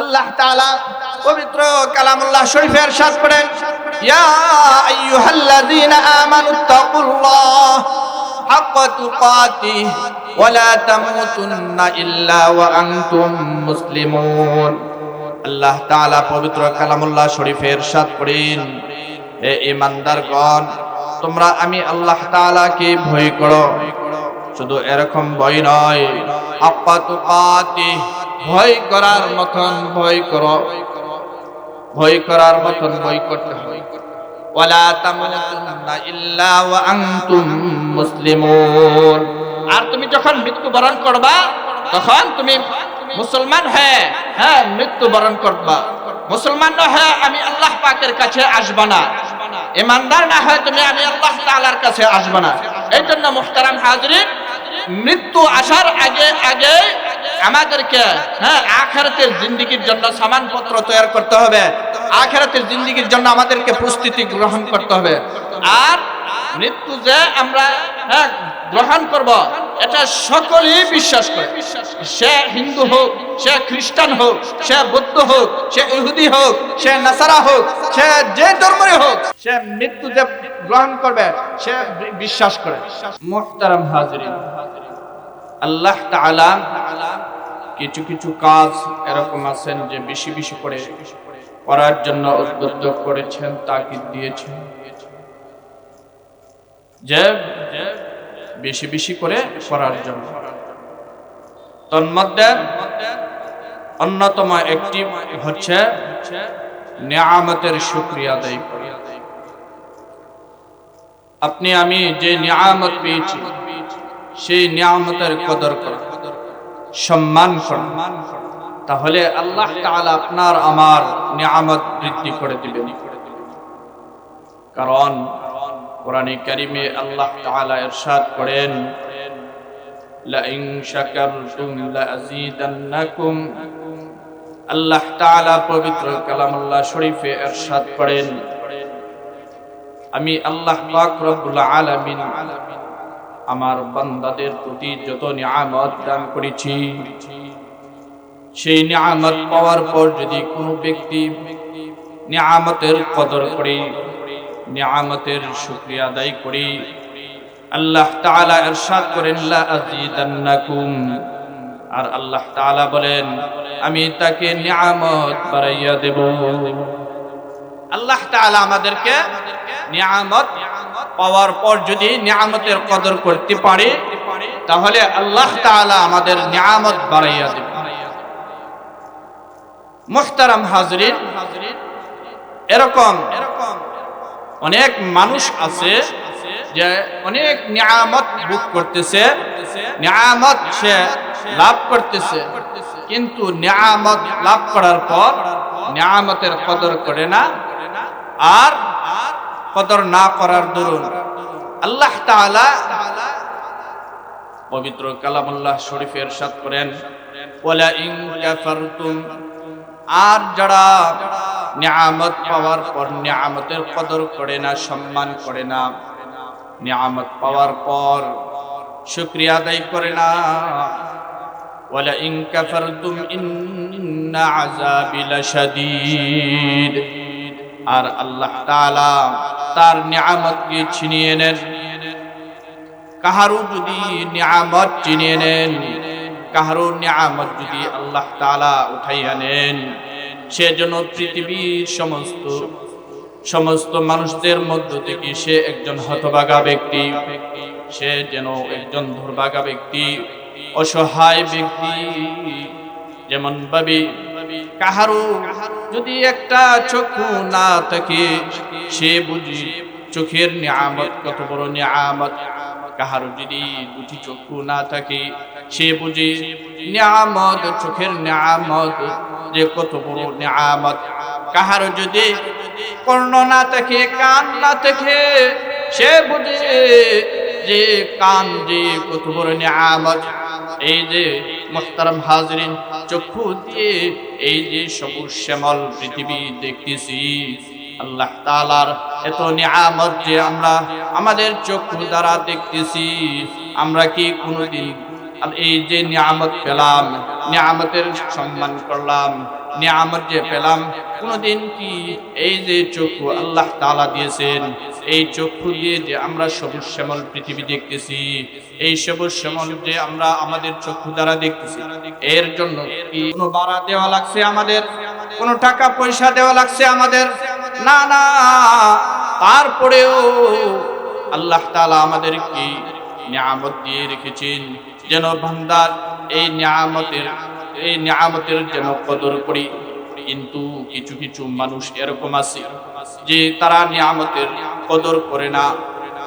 আল্লাহ তাআলা পবিত্র কালামুল্লাহ শরীফের সাথ করেন ইয়া আইয়ুহাল্লাযীনা আমানুত্তাকুল্লাহ হাক্কা তুকাতিহ ওয়া লা তামুতুন্না ইল্লা ওয়া আনতুম মুসলিমুন। আল্লাহ তাআলা পবিত্র কালামুল্লাহ শরীফের সাথ করেন হে ঈমানদারগণ, তোমরা আমি আল্লাহ তাআলাকে ভয় করো। শুধু এরকম ভয় নয়, হাক্কা তুকাতিহ ভয় করার মতন ভয় করো। ভয় করার মতন ভয় করতে হয় ওয়ালা তামুতুন্না ইল্লা ওয়া আনতুম মুসলিমুন। আর তুমি যখন মৃত্যুবরণ করবা, তখন তুমি মুসলমান হ্যাঁ হ্যাঁ মৃত্যুবরণ করবা। মুসলমান না হ্যাঁ আমি আল্লাহ পাকের কাছে আসবা না। ইমানদার না হয় তুমি আমি আল্লাহ তাআলার কাছে আসবা না। এই জন্য মুহতারাম হাজরিন, মৃত্যু আসার আগে আগে আমাদেরকে হ্যাঁ আখেরাতের জিন্দিগির জন্য সামানপত্র তৈরি করতে হবে। আখেরাতের জিন্দিগির জন্য আমাদেরকে প্রস্তুতি গ্রহণ করতে হবে। আর মৃত্যু যে আমরা হ্যাঁ গ্রহণ করব, এটা সকলেই বিশ্বাস করে। সে হিন্দু হোক, সে খ্রিস্টান হোক, সে বৌদ্ধ হোক, সে ইহুদি হোক, সে নাসারা হোক, সে যে ধর্মই হোক, সে মৃত্যু যে গ্রহণ করবে, সে বিশ্বাস করে। মোহতারাম হাজরিন, আল্লাহ তাআলা কিছু কিছু কাজ এরকম আছেন যে বেশি বেশি করে করার জন্য উদ্বুদ্ধ করেছেন তাকিদ দিয়েছেন। যে বেশি বেশি করে করার জন্য। তন্মধ্যে অন্যতম একটি হচ্ছে নিয়ামতের শুক্রিয়া আদায় আপনি, আমি যে নিয়ামত পেয়েছি, সেই নিয়ামতের কদর করা। সম্মান করা। তাহলে আল্লাহ আপনার আমার নিয়ামত বৃদ্ধি করে দিবেন। কারণ কোরআনে কারিমে আল্লাহ ইরশাদ করেন আল্লাহ পবিত্র কালামুল্লাহ শরীফে ইরশাদ করেন, আমি আল্লাহ পাক রব্বুল আলামিন আমার বান্দাদের প্রতি যত নিয়ামত দান করেছি, সেই নিয়ামত পাওয়ার পর যদি কোনো ব্যক্তি নিয়ামতের কদর করে, নিয়ামতের শুকরিয়া আদায় করি, আল্লাহ তাআলা ইরশাদ করেন, লা আর আল্লাহ তাআলা বলেন, আমি তাকে নিয়ামত বাড়াইয়া দেব। আল্লাহ তাআলা আমাদেরকে নিয়ামত পাওয়ার পর যদি নিয়ামতের কদর করতে পারে, তাহলে আল্লাহ তাআলা আমাদের নিয়ামত বাড়াইয়া দেবে। মুহতারাম হাজরিন, এরকম অনেক মানুষ আছে যে অনেক নিয়ামত বুক করতেছে, নিয়ামত সে লাভ করতেছে, কিন্তু নিয়ামত লাভ করার পর নিয়ামতের কদর করে না, আর কদর না করার দরুন। আল্লাহ তাআলা পবিত্র কালামুল্লাহ শরীফের সাথ করেন ওয়ালা ইন কাফারতুম আর যারা নিয়ামত পাওয়ার পর নিয়ামতের কদর করে না, সম্মান করে না, নিয়ামত পাওয়ার পর শুকরিয়া আদায় করে না। ওয়ালা ইন কাফারতুম, ইন্না আযাবি লাশাদীদ আর আল্লাহ তাআলা তার নিয়ামতকে ছিনিয়ে নেন। কাহারও যদি নিয়ামত চিনিয়ে নেন, কাহারও নিয়ামত যদি আল্লাহ তাআলা উঠাইয়া নেন সে যেন পৃথিবীর সমস্ত সমস্ত মানুষদের মধ্য থেকে সে একজন হতভাগা ব্যক্তি, সে যেন একজন দুর্ভাগা ব্যক্তি, অসহায় ব্যক্তি যেমন ভাবে কাহারও যদি একটা চক্ষু না থাকে, সে বুঝি চোখের নিয়ামত, কত বড় নিয়ামত। কাহারও যদি দুটি চক্ষু না থাকে, সে বুঝি নিয়ামত, চোখের নিয়ামত যে কত বড় নিয়ামত। কাহারও যদি কর্ণ না থাকে, কান না থাকে, সে বুঝে যে কান, যে কত বড় নিয়ামত, এই যে মোহতারাম হাজরিন, চক্ষু দিয়ে এই যে সবুজ শ্যামল পৃথিবী দেখতেছি, আল্লাহ তালার এত নিয়ামত যে আমরা আমাদের চক্ষু দ্বারা দেখতেছি, আমরা কি কোনোদিন এই যে নিয়ামত পেলাম, নিয়ামতের সম্মান করলাম নিয়ামত যে পেলাম, কোনোদিন কি এই যে চক্ষু আল্লাহ তাআলা দিয়েছেন, এই চক্ষু দিয়ে যে আমরা সবুজ শ্যামল পৃথিবী দেখতেছি, এই সবুজ শ্যামল যে আমরা আমাদের চক্ষু দ্বারা দেখতেছি, এর জন্য কি কোনো বাড়া দেওয়া লাগছে আমাদের? কোনো টাকা পয়সা দেওয়া লাগছে আমাদের? না না। তারপরেও আল্লাহ তালা আমাদের কি নিয়ামত দিয়ে রেখেছেন, যেন বান্দার এই নিয়ামতের এই নিয়ামতের যেন কদর করি। কিন্তু কিছু কিছু মানুষ এরকম আছে যে তারা নিয়ামতের কদর করে না।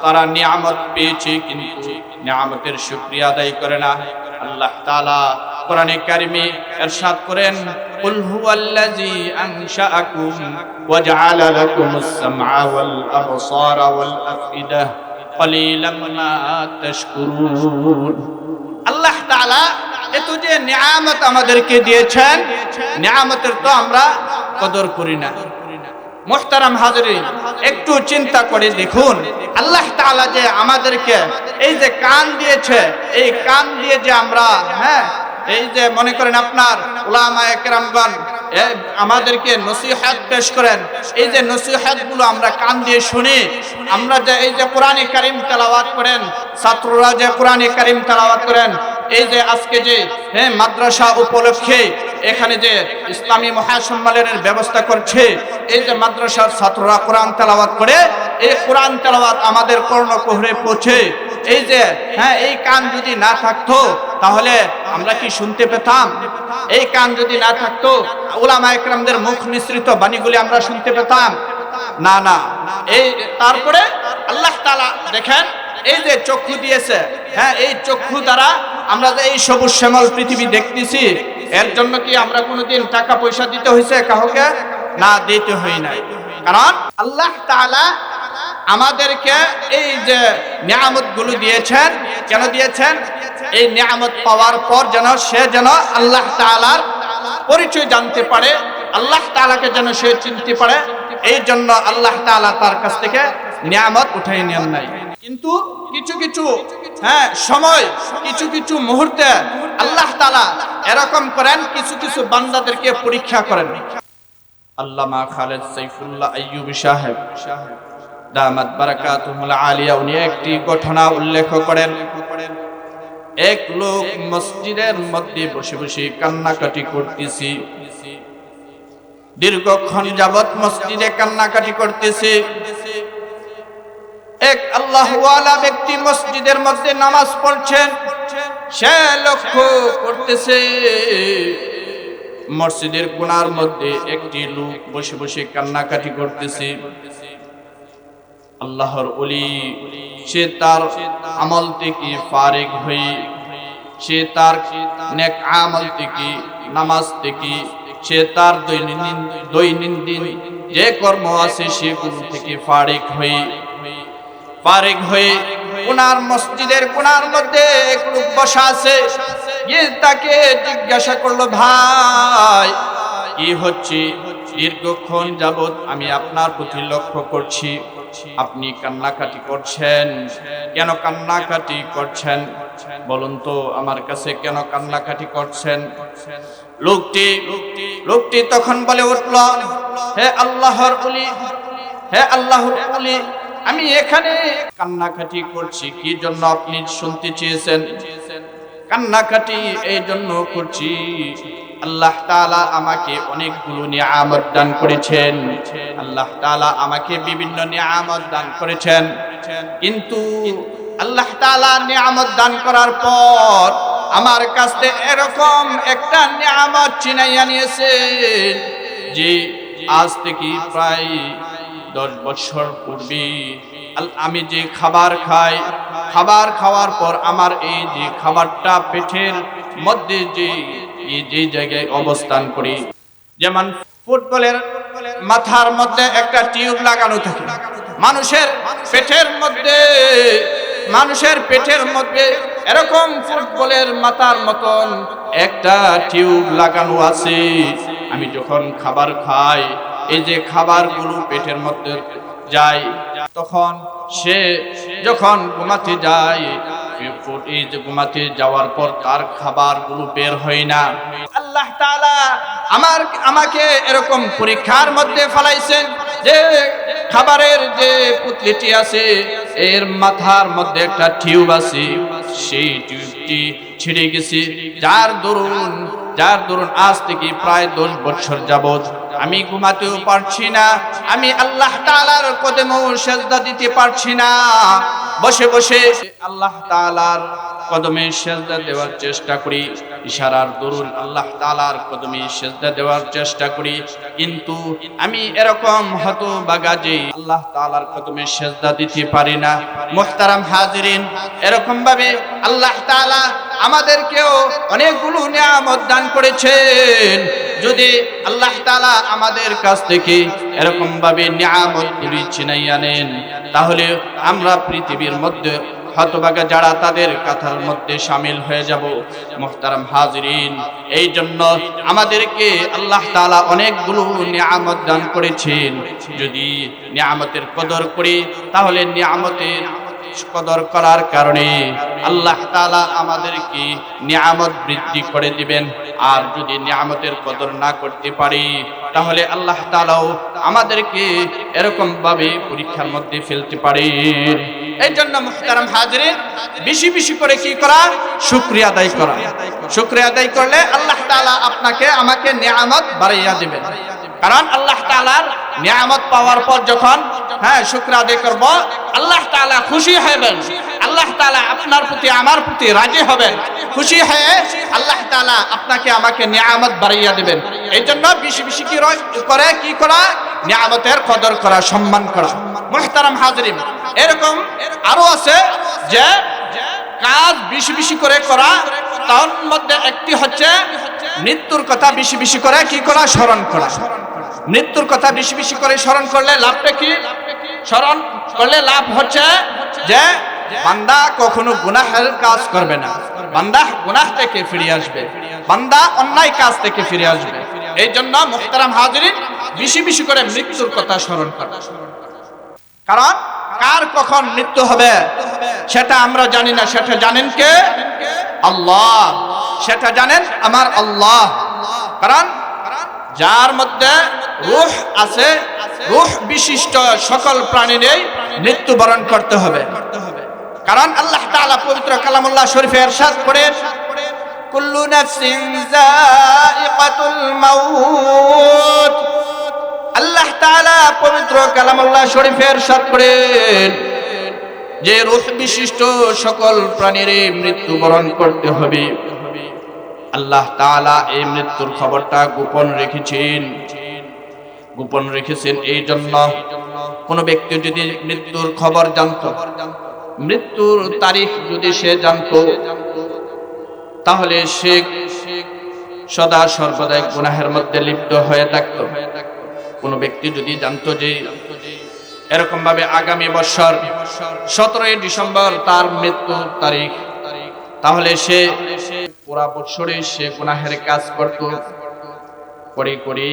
তারা নিয়ামত পেয়েছে কিন্তু নিয়ামতের শুকরিয়া আদায় করে না। আল্লাহ তাআলা কোরআনে কারিমে ইরশাদ করেন মা তাশকুরুন। আল্লাহ তাআলা এত যে নিয়ামত আমাদেরকে দিয়েছেন, নিয়ামতের তো আমরা কদর করি না। মোহতারাম হাজরিন একটু চিন্তা করে দেখুন, আল্লাহ তাআলা যে আমাদেরকে এই যে কান দিয়েছে, এই কান দিয়ে যে আমরা হ্যাঁ এই যে মনে করেন আপনার উলামা একরামগণ আমাদেরকে নসিহাত পেশ করেন, এই যে নসিহাতগুলো আমরা কান দিয়ে শুনি, আমরা যে এই যে কোরআনে কারিম তেলাওয়াত করেন, ছাত্ররা যে কোরআনে কারিম তেলাওয়াত করেন এই যে আজকে যে হ্যাঁ মাদ্রাসা উপলক্ষে এখানে যে ইসলামী মহাসম্মেলনের ব্যবস্থা করছে, এই যে মাদ্রাসার ছাত্ররা কোরআন তেলাওয়াত করে, এই কোরআন তেলাওয়াত আমাদের কর্ণকুহরে পৌঁছে। এই যে হ্যাঁ এই কান যদি না থাকতো, তাহলে আমরা কি শুনতে পেতাম? এই কান যদি না থাকতো, ওলামা একরামদের মুখ নিঃসৃত বাণীগুলি আমরা শুনতে পেতাম। না না। এই তারপরে আল্লাহ তালা দেখেন, এই যে চক্ষু দিয়েছে হ্যাঁ এই চক্ষু দ্বারা আমরা যে এই সবুজ শ্যামল পৃথিবী দেখতেছি, এর জন্য কি আমরা কোনোদিন টাকা পয়সা দিতে হয়েছে কাউকে? না, দিতে হয় নাই। কারণ আল্লাহ তাআলা আমাদেরকে এই যে নিয়ামতগুলো দিয়েছেন, কেন দিয়েছেন? এই নিয়ামত পাওয়ার পর যেন সে যেন আল্লাহ তাআলার পরিচয় জানতে পারে, আল্লাহ তাআলাকে যেন সে চিনতে পারে, এই জন্য আল্লাহ তাআলা তার কাছ থেকে নিয়ামত উঠাই নেন নাই। কিন্তু কিছু কিছু হ্যাঁ সময়, কিছু কিছু মুহূর্তে আল্লাহ তাআলা এরকম করেন, কিছু কিছু বান্দাদেরকে পরীক্ষা করেন। আল্লামা খালেদ সাইফুল্লাহ আইয়ুবী সাহেব দামাত বারাকাতুহুল আলিয়া, উনি একটি ঘটনা উল্লেখ করেন। এক লোক মসজিদের মধ্যে বসে বসে কান্নাকাটি করতেছি। দীর্ঘক্ষণ যাবৎ মসজিদে কান্নাকাটি করতেছে। এক আল্লাহওয়ালা ব্যক্তি মসজিদের মধ্যে নামাজ পড়ছেন। সে লক্ষ্য করতেছে, মসজিদের কোনার মধ্যে একটি লোক বসে বসে কান্নাকাটি করতেছে। আল্লাহর অলি সে তার আমল থেকে ফারেক হয়ে, সে তার নেক আমল থেকে, নামাজ থেকে, সে তার দৈনন্দিন দৈনন্দিন যে কর্ম আছে সেগুলো থেকে ফারেক হয়ে ফারেক হয়ে কোনার মসজিদের কোনার মধ্যে এক লোক বসা আছে। তাকে জিজ্ঞাসা করল, ভাই, কি হচ্ছে? দীর্ঘক্ষণ যাবৎ আমি আপনার প্রতি লক্ষ্য করছি। আপনি কান্নাকাটি করছেন। কেন কান্নাকাটি করছেন? বলুন তো, আমার কাছে কেন কান্নাকাটি করছেন? লোকটি লোকটি তখন বলে উঠল, হে আল্লাহর বলি হে আল্লাহর বলি আমি এখানে কান্নাকাটি করছি, কি জন্য আপনি শুনতে চেয়েছেন? কান্নাকাটি এই জন্য করছি, আল্লাহ তাআলা আমাকে অনেকগুলো নিয়ামত দান করেছেন। আল্লাহ তালা আমাকে বিভিন্ন নিয়ামত দান করেছেন। কিন্তু আল্লাহ তালা নিয়ামত দান করার পর আমার কাছে এরকম একটা নিয়ামত চিনাইয়া নিয়েছেন যে আজ থেকে প্রায় দশ বছর পূর্বে আমি যে খাবার খাই, খাবার খাওয়ার পর আমার এই যে খাবারটা পেটের মধ্যে যে যে জায়গায় অবস্থান করি, যেমন ফুটবলের মাথার মধ্যে একটা টিউব লাগানো থাকে, মানুষের পেটের মধ্যে, মানুষের পেটের মধ্যে এরকম ফুটবলের মাথার মতন একটা টিউব লাগানো আছে। আমি যখন খাবার খাই এই যে খাবারগুলো পেটের মধ্যে যায়, তখন সে যখন ঘুমাতে যায়, এই যে ঘুমাতে যাওয়ার পর তার খাবারগুলো বের হয় না। আল্লাহ আমার, আমাকে এরকম পরীক্ষার মধ্যে ফেলাইছেন যে খাবারের যে পুতলিটি আছে, এর মাথার মধ্যে একটা টিউব আছে, সেই টিউবটি ছিঁড়ে গেছে। যার দরুন যার দরুন আজ থেকে প্রায় দশ বছর যাবৎ আমি ঘুমাতেও পারছি না, আমি আল্লাহ তালার কদমে সেজদা দিতে পারছি না। বসে বসে আল্লাহ তালার কদমে সেজদা দেওয়ার চেষ্টা করি, ইশারার দরুন আল্লাহ তালার কদমে সেজদা দেওয়ার চেষ্টা করি। কিন্তু আমি এরকম হতবাগা যে আল্লাহ তালার কদমে সেজদা দিতে পারি না। মুহতারাম হাজিরিন এরকম ভাবে আল্লাহ তাআলা আমাদেরকেও অনেকগুলো নিয়ামত দান করেছেন। যদি আল্লাহ তালা আমাদের কাছ থেকে এরকম ভাবে নিয়ামতগুলি ছিনাইয়া নেন তাহলে আমরা পৃথিবীর মধ্যে হতভাগা যারা তাদের কথার মধ্যে সামিল হয়ে যাব। মোহতারাম হাজরিন, এই জন্য আমাদেরকে আল্লাহ তালা অনেকগুলো নিয়ামত দান করেছেন। যদি নিয়ামতের কদর করি, তাহলে নিয়ামতের কদর করার কারণে আল্লাহ তালা আমাদেরকে নিয়ামত বৃদ্ধি করে দিবেন। আর যদি নিয়ামতের কদর না করতে পারি, তাহলে আল্লাহ তাআলাও আমাদেরকে এরকম ভাবে পরীক্ষার মধ্যে ফেলতে পারে। এই জন্য মুহতারাম হাজিরিন, বেশি বেশি করে কি করা? শুকরিয়া আদায় করা। শুকরিয়া আদায় করলে আল্লাহ তাআলা আপনাকে, আমাকে নিয়ামত বাড়াইয়া দিবেন। কারণ আল্লাহ তাআলার নিয়ামত পাওয়ার পর যখন হ্যাঁ শুক্র আদায় করব, আল্লাহ তাআলা খুশি হবেন আল্লাহ তালা আপনার প্রতি, আমার প্রতি রাজি হবেন। খুশি হয়ে আল্লাহ তাআলা আপনাকে আমাকে নিয়ামত বাড়াইয়া দিবেন। এই জন্য বেশি বেশি কি করে, কি করা? নিয়ামতের কদর করা, সম্মান করা। মুহতারাম হাজরিন, এরকম আরও আছে যে কাজ বেশি বেশি করে করা, তার মধ্যে একটি হচ্ছে মৃত্যুর কথা বেশি বেশি করে কি করা? স্মরণ করা। মৃত্যুর কথা বেশি বেশি করে স্মরণ করলে লাভটা কি? স্মরণ করলে লাভ হচ্ছে যে বান্দা কখনো গুনাহের কাজ করবে না। বান্দা গুনাহ থেকে ফিরে আসবে। বান্দা অন্যায় কাজ থেকে ফিরে আসবে। এই জন্য মুহতারাম হাজিরিন বেশি বেশি করে মৃত্যুর কথা স্মরণ করা। কারণ কার কখন মৃত্যু হবে, সেটা আমরা জানি না। সেটা জানেন কে? আল্লাহ। সেটা জানেন আমার আল্লাহ। কারণ যার মধ্যে রূহ আছে, রূহ বিশিষ্ট সকল প্রাণীরই মৃত্যুবরণ করতে হবে। কারণ আল্লাহ তাআলা পবিত্র কালামুল্লাহ শরীফে ارشاد করেন কুল্লু নাফসিন যায়িকাতুল মাউত আল্লাহ তাআলা পবিত্র কালামুল্লাহ শরীফের সাত করেন যে রূহ বিশিষ্ট সকল প্রাণীর মৃত্যুবরণ করতে হবে আল্লাহ তাআলা এই মৃত্যুর খবরটা গোপন রেখেছেন গোপন রেখেছেন এই জন্য কোন ব্যক্তি যদি মৃত্যুর খবর জানত মৃত্যুর তারিখ যদি সে জানত, তাহলে সে সদা সর্বদাই গুনাহের মধ্যে লিপ্ত হয়ে থাকত। কোন ব্যক্তি যদি জানতো যে এরকম ভাবে আগামী বছর সতেরোই ডিসেম্বর তার মৃত্যু তারিখ, তাহলে সে পুরা বছরে সে গুনাহের কাজ করত। করে করে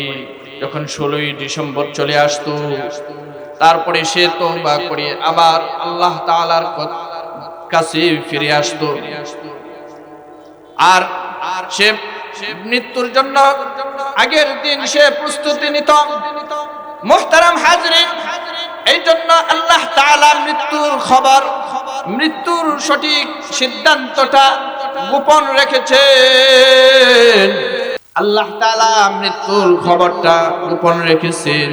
যখন ষোলোই ডিসেম্বর চলে আসতো তারপরে সে তো বা করে আবার আল্লাহ তাআলার কাছে ফিরে আসতো। আর সে মৃত্যুর জন্য আগের দিন সে প্রস্তুতি নিত। হাজরিন আল্লাহ মৃত্যুর খবর, মৃত্যুর সঠিক সিদ্ধান্তটা গোপন রেখেছেন। আল্লাহ তাআলা মৃত্যুর খবরটা গোপন রেখেছেন।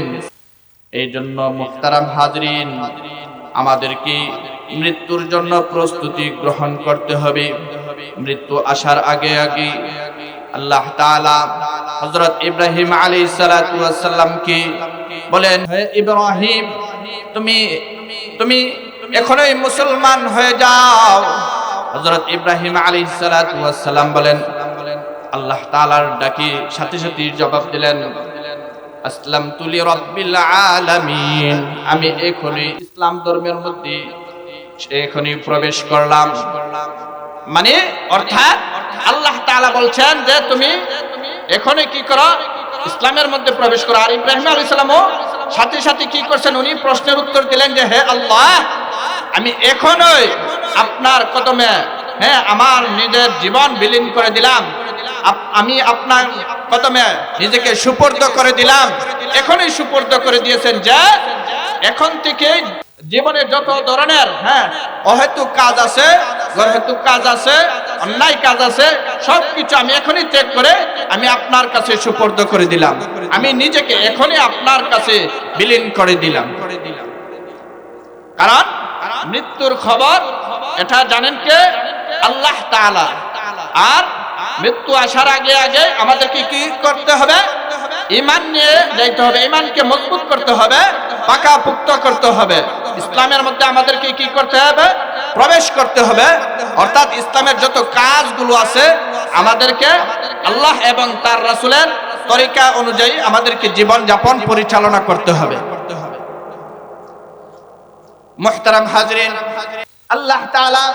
এই জন্য মুখতারাম হাজরিন, আমাদেরকে মৃত্যুর জন্য প্রস্তুতি গ্রহণ করতে হবে। মৃত্যু আসার আগে আগে আল্লাহ হযরত ইব্রাহিম আলাইহিস সালাতু ওয়াস বলেন ইব্রাহিম, তুমি তুমি এখনই মুসলমান হয়ে যাও। হযরত ইব্রাহিম আলাইহিস সালাতু বলেন, আল্লাহ তাআলার ডাকে সাথে সাথে জবাব দিলেন আসলাম তুলি রব্বিল আলামিন। আমি এখনই ইসলাম ধর্মের মধ্যে এখনই প্রবেশ করলাম। মানে অর্থাৎ আল্লাহ তাআলা বলছেন যে তুমি এখনই কি করো? ইসলামের মধ্যে প্রবেশ করো। আর ইব্রাহিম আলাইহিস সালামও সাথে সাথে কি করছেন? উনি প্রশ্নের উত্তর দিলেন যে, হে আল্লাহ, আমি এখনই আপনার কদমে হ্যাঁ আমার নিজের জীবন বিলীন করে দিলাম। আমি আপনার কদমে নিজেকে সুপর্দ করে দিলাম। এখনই সুপর্দ করে দিয়েছেন যে, এখন থেকে জীবনে যত ধরনের হ্যাঁ অহেতুক কাজ আছে অহেতুক কাজ আছে, অন্যায় কাজ আছে, সবকিছু আমি এখনই ত্যাগ করে আমি আপনার কাছে সুপর্দ করে দিলাম। আমি নিজেকে এখনই আপনার কাছে বিলীন করে দিলাম। কারণ মৃত্যুর খবর, এটা জানেন কে? আল্লাহ তাআলা। আর মৃত্যু আসার আগে আগে আমাদেরকে কি করতে হবে? ইমান নিয়ে যাইতে হবে, ইমানকে মজবুত করতে হবে পাকা পুক্ত করতে হবে। ইসলামের মধ্যে আমাদেরকে কি করতে হবে? প্রবেশ করতে হবে। অর্থাৎ ইসলামের যত কাজগুলো আছে, আমাদেরকে আল্লাহ এবং তার রাসুলের তরিকা অনুযায়ী আমাদেরকে জীবন যাপন পরিচালনা করতে হবে। মুহতারাম হাজরিন আল্লাহ তাআলা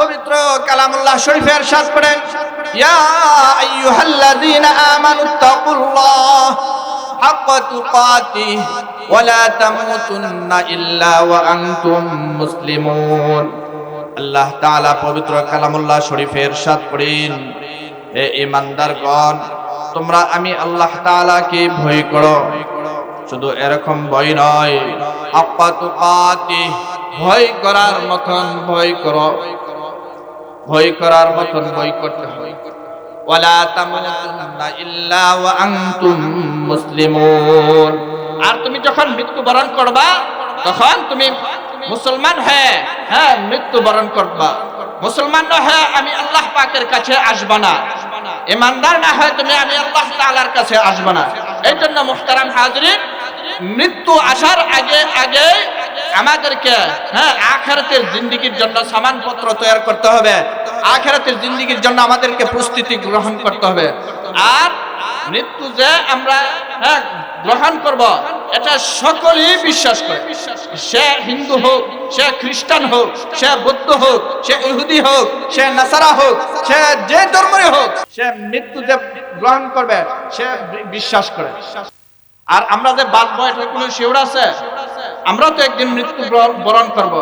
পবিত্র কালামুল্লাহ শরীফের সাথ করেন, ইয়া আইয়ুহাল্লাযীনা আমানু তাকুল্লাহ হাক্কা তুকাতিহি ওয়া লা তামুতুন্না ইল্লা ওয়া আনতুম মুসলিমুন। আল্লাহ তাআলা পবিত্র কালামুল্লাহ শরীফের সাথ করেন, হে ঈমানদারগণ, তোমরা আমি আল্লাহ তাআলা কে ভয় করো। শুধু এরকম ভয় নয়, হাক্কা তুকাতিহি ভয় করার মতন ভয় করো। ভয় করার মতন ভয় করতে আর তুমি যখন মৃত্যুবরণ করবা, তখন তুমি মুসলমান হ্যাঁ হ্যাঁ মৃত্যুবরণ করবা। মুসলমান না হয় আমি আল্লাহ পাকের কাছে আসবা না। ইমানদার না হয় তুমি আমি আল্লাহ তাআলার কাছে আসবা না। এই জন্য মুহতারাম হাজরিন, মৃত্যু আসার আগে আগে আমাদেরকে হ্যাঁ আখেরাতের জিন্দিগির জন্য সামানপত্র তৈরি করতে হবে। আখেরাতের জিন্দিগির জন্য আমাদেরকে প্রস্তুতি গ্রহণ করতে হবে। আর মৃত্যু যে আমরা হ্যাঁ গ্রহণ করব, এটা সকলেই বিশ্বাস করে। সে হিন্দু হোক, সে খ্রিস্টান হোক, সে বৌদ্ধ হোক, সে ইহুদি হোক, সে নাসারা হোক, সে যে ধর্মই হোক, সে মৃত্যু যে গ্রহণ করবে, সে বিশ্বাস করে। আর আমরা যে বাঁচবো এটা কোনো শিওর আছে আমরা তো একদিন মৃত্যু বরণ- বরণ করব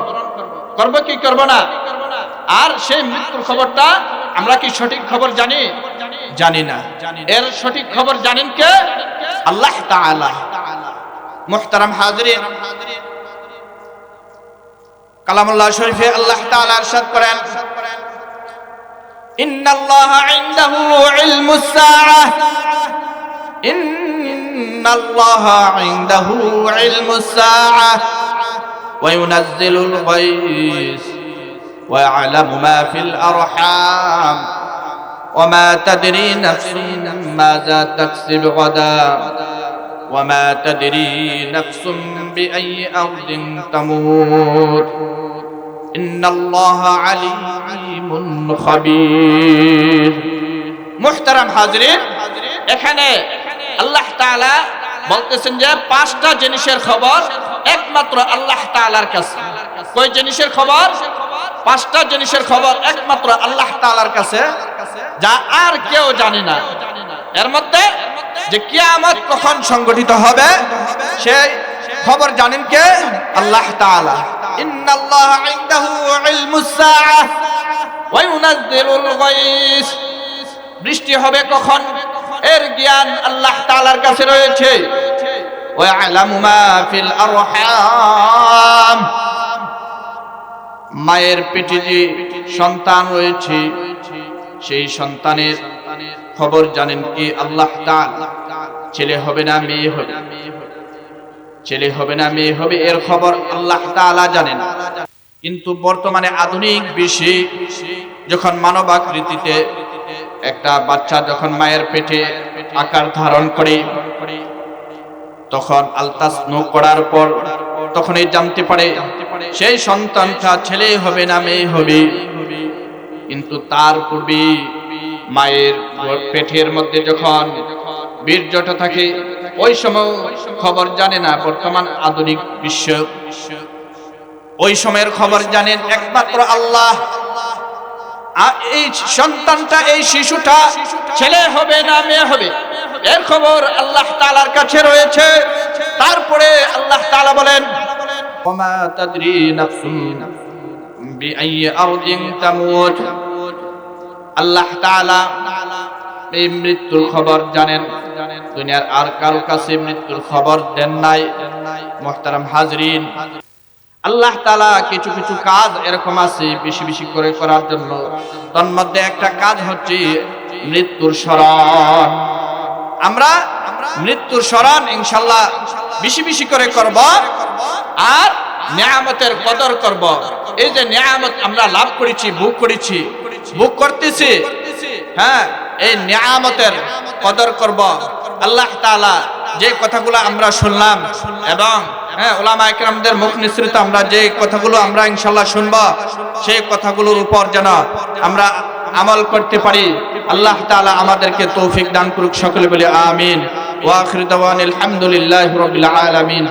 করব কি করব না আর সেই মৃত্যুর খবরটা আমরা কি সঠিক খবর জানি জানি না এর সঠিক খবর জানেন কে আল্লাহ তাআলা মুহতারাম হাজরিন কালামুল্লাহ শরীফে আল্লাহ তাআলা ارشاد করেন ইন্নাল্লাহা ইনদাহু ইলমুস সাআহ إن الله عنده علم الساعة وينزل الغيث ويعلم ما في الأرحام وما تدري نفس ماذا تكسب غدا وما تدري نفس بأي أرض تموت إن الله عليم خبير محترم حاضرين এখানে আল্লাহ তাআলা বলতেছেন যে পাঁচটা জিনিসের খবর একমাত্র আল্লাহ তাআলার কাছে। কই জিনিসের খবর? পাঁচটা জিনিসের খবর একমাত্র আল্লাহ তাআলার কাছে, যা আর কেউ জানে না। এর মধ্যে যে কিয়ামত কখন সংগঠিত হবে, সেই খবর জানেন কে? আল্লাহ তাআলা। ইন্নাল্লাহা ইনদাহু ইলমুস সাআহ। গায়স বৃষ্টি হবে কখন? এর জ্ঞান আল্লাহ তাআলার কাছে রয়েছে। মায়ের পেটে যে সন্তান রয়েছে, সেই সন্তানের খবর জানেন কি? আল্লাহ ছেলে হবে না মেয়ে হবে? ছেলে হবে না মেয়ে হবে এর খবর আল্লাহ তাআলা জানেন। কিন্তু বর্তমানে আধুনিক বিশ্বে যখন মানবাকৃতিতে একটা বাচ্চা যখন মায়ের পেটে আকার ধারণ করে, তখন আলতাসনু করার পর তখনই জানতে পারে, সেই সন্তানটা ছেলে হবে না মেয়ে হবে। কিন্তু তার পূর্বে মায়ের পেটের মধ্যে যখন বীর্যটা থাকে, ওই সময় খবর জানে না, বর্তমান আধুনিক বিশ্ব। ওই সময়ের খবর জানেন একমাত্র আল্লাহ। এই সন্তানটা, এই শিশুটা ছেলে হবে না মেয়ে হবে? এর খবর আল্লাহ তাআলার কাছে রয়েছে। তারপরে আল্লাহ তাআলা বলেন আল্লাহ তাআলা এই মৃত্যুর খবর জানেন। দুনিয়ার আর কারও কাছে মৃত্যুর খবর দেন নাই। মোহতারাম হাজরিন আল্লাহ তালা কিছু কিছু কাজ এরকম আছে বেশি বেশি করে করার জন্য। তার মধ্যে একটা কাজ হচ্ছে মৃত্যুর স্মরণ। আমরা মৃত্যুর স্মরণ ইনশাল্লাহ বেশি বেশি করে করব আর নিয়ামতের কদর করব। এই যে নিয়ামত আমরা লাভ করেছি বুক করেছি বুক করতেছি হ্যাঁ এই নিয়ামতের কদর করব। আল্লাহ তালা যে কথাগুলো আমরা শুনলাম এবং হ্যাঁ ওলামা একরামদের মুখ নিঃসৃত আমরা যে কথাগুলো আমরা ইনশাল্লাহ শুনব, সেই কথাগুলোর উপর যেন আমরা আমল করতে পারি, আল্লাহ তালা আমাদেরকে তৌফিক দান করুক সকলে বলে আমিন। ওয়াখির দাওয়ানিল হামদুলিল্লাহি রাব্বিল আলামিন।